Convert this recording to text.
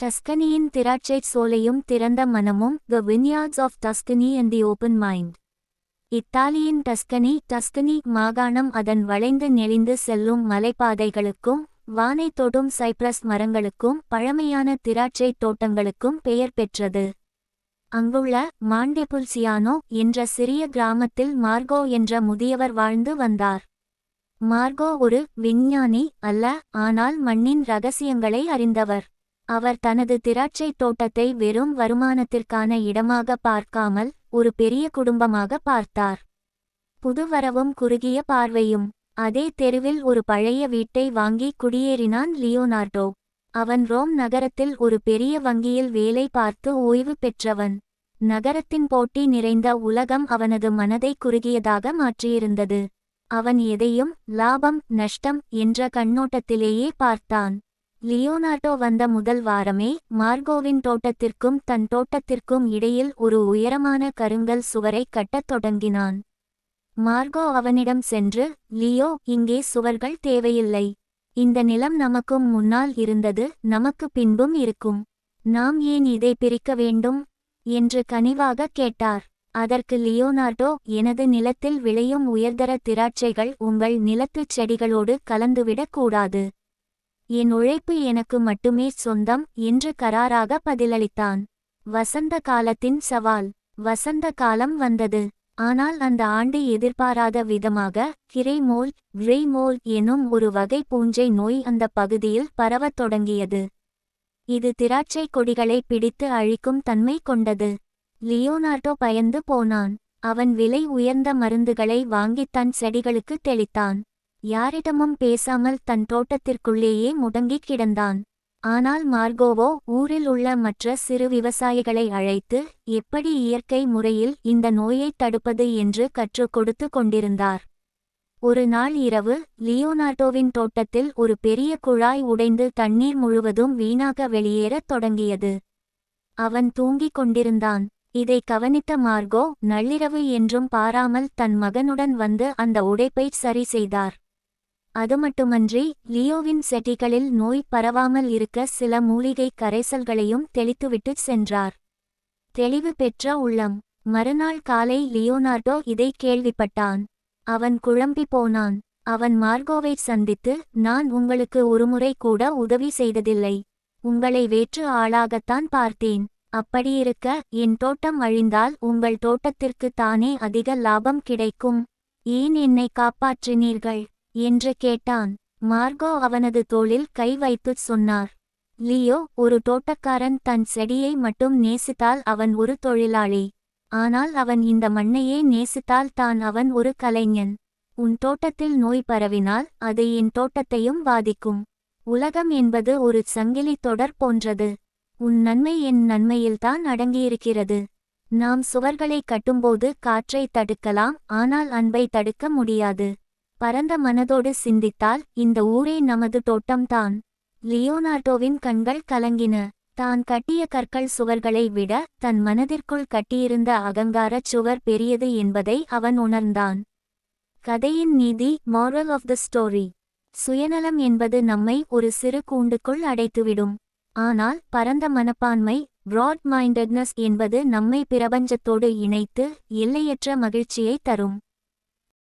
டஸ்கனியின் திராட்சைச் சோலையும் திறந்த மனமும் the vineyards of Tuscany and the open mind இத்தாலியின் டஸ்கனி டஸ்கனி மாகாணம் அதன் வளைந்து நெளிந்து செல்லும் மலைப்பாதைகளுக்கும் வானை தொடும் சைப்ரஸ் மரங்களுக்கும் பழமையான திராட்சை தோட்டங்களுக்கும் பெயர் பெற்றது. அங்குள்ள மாண்டெபுல்சியானோ என்ற சிறிய கிராமத்தில் மார்கோ என்ற முதியவர் வாழ்ந்து வந்தார். மார்கோ ஒரு விஞ்ஞானி அல்ல ஆனால் மண்ணின் ரகசியங்களை அறிந்தவர். அவர் தனது திராட்சை தோட்டத்தை வெறும் வருமானத்திற்கான இடமாக பார்க்காமல் ஒரு பெரிய குடும்பமாக பார்த்தார். புதுவரவும் குறுகிய பார்வையும். அதே தெருவில் ஒரு பழைய வீட்டை வாங்கி குடியேறினான் லியோனார்டோ. அவன் ரோம் நகரத்தில் ஒரு பெரிய வங்கியில் வேலை பார்த்து ஓய்வு பெற்றவன். நகரத்தின் போட்டி நிறைந்த உலகம் அவனது மனதை குறுகியதாக மாற்றியிருந்தது. அவன் எதையும் லாபம் நஷ்டம் என்ற கண்ணோட்டத்திலேயே பார்த்தான். லியோனார்டோ வந்த முதல் வாரமே மார்கோவின் தோட்டத்திற்கும் தன் தோட்டத்திற்கும் இடையில் ஒரு உயரமான கருங்கல் சுவரை கட்டத் தொடங்கினான். மார்கோ அவனிடம் சென்று லியோ இங்கே சுவர்கள் தேவையில்லை. இந்த நிலம் நமக்கும் முன்னால் இருந்தது நமக்கு பின்பும் இருக்கும். நாம் ஏன் இதை பிரிக்க வேண்டும் என்று கனிவாக கேட்டார். அதற்கு லியோனார்டோ எனது நிலத்தில் விளையும் உயர்தர திராட்சைகள் உங்கள் நிலத்துச் செடிகளோடு கலந்துவிடக் கூடாது. என் உழைப்பு எனக்கு மட்டுமே சொந்தம் என்று கராராக பதிலளித்தான். வசந்த காலத்தின் சவால். வசந்த காலம் வந்தது. ஆனால் அந்த ஆண்டு எதிர்பாராத விதமாக கிரைமோல் கிரேமோல் எனும் ஒரு வகை பூஞ்சை நோய் அந்த பகுதியில் பரவத் தொடங்கியது. இது திராட்சை கொடிகளை பிடித்து அழிக்கும் தன்மை கொண்டது. லியோனார்டோ பயந்து போனான். அவன் விலை உயர்ந்த மருந்துகளை வாங்கித் தன் செடிகளுக்கு தெளித்தான். யாரிடமும் பேசாமல் தன் தோட்டத்திற்குள்ளேயே முடங்கிக் கிடந்தான். ஆனால் மார்கோவோ ஊரில் உள்ள மற்ற சிறு விவசாயிகளை அழைத்து எப்படி இயற்கை முறையில் இந்த நோயை தடுப்பது என்று கற்றுக் கொடுத்து கொண்டிருந்தார். ஒரு நாள் இரவு லியோனார்டோவின் தோட்டத்தில் ஒரு பெரிய குழாய் உடைந்து தண்ணீர் முழுவதும் வீணாக வெளியேறத் தொடங்கியது. அவன் தூங்கிக் கொண்டிருந்தான். இதை கவனித்த மார்கோ நள்ளிரவு என்றும் பாராமல் தன் மகனுடன் வந்து அந்த உடைப்பை சரி செய்தார். அதுமட்டுமன்றி லியோவின் செடிகளில் நோய் பரவாமல் இருக்க சில மூலிகை கரைசல்களையும் தெளித்துவிட்டுச் சென்றார். தெளிவு பெற்ற உள்ளம். மறுநாள் காலை லியோனார்டோ இதை கேள்விப்பட்டான். அவன் குழம்பி போனான். அவன் மார்கோவை சந்தித்து நான் உங்களுக்கு ஒருமுறை கூட உதவி செய்ததில்லை. உங்களை வேற்று ஆளாகத்தான் பார்த்தேன். அப்படியிருக்க என் தோட்டம் அழிந்தால் உங்கள் தோட்டத்திற்கு தானே அதிக லாபம் கிடைக்கும். ஏன் என்னை காப்பாற்றினீர்கள்? என்று கேட்டான். மார்கோ அவனது தோளில் கை வைத்துச் சொன்னார். லியோ ஒரு தோட்டக்காரன் தன் செடியை மட்டும் நேசித்தால் அவன் ஒரு தொழிலாளி. ஆனால் அவன் இந்த மண்ணையே நேசித்தால் தான் அவன் ஒரு கலைஞன். உன் தோட்டத்தில் நோய் பரவினால் அது என் தோட்டத்தையும் பாதிக்கும். உலகம் என்பது ஒரு சங்கிலி தொடர் போன்றது. உன் நன்மை என் நன்மையில்தான் அடங்கியிருக்கிறது. நாம் சுவர்களை கட்டும்போது காற்றை தடுக்கலாம் ஆனால் அன்பை தடுக்க முடியாது. பரந்த மனதோடு சிந்தித்தால் இந்த ஊரே நமது தோட்டம்தான். லியோனார்டோவின் கண்கள் கலங்கின. தான் கட்டிய கற்கள் சுவர்களை விட தன் மனதிற்குள் கட்டியிருந்த அகங்காரச் சுவர் பெரியது என்பதை அவன் உணர்ந்தான். கதையின் நீதி மாரல் ஆஃப் த ஸ்டோரி சுயநலம் என்பது நம்மை ஒரு சிறு கூண்டுக்குள் அடைத்துவிடும். ஆனால் பரந்த மனப்பான்மை பிராட் மைண்டட்னஸ் என்பது நம்மை பிரபஞ்சத்தோடு இணைத்து எல்லையற்ற மகிழ்ச்சியை தரும்.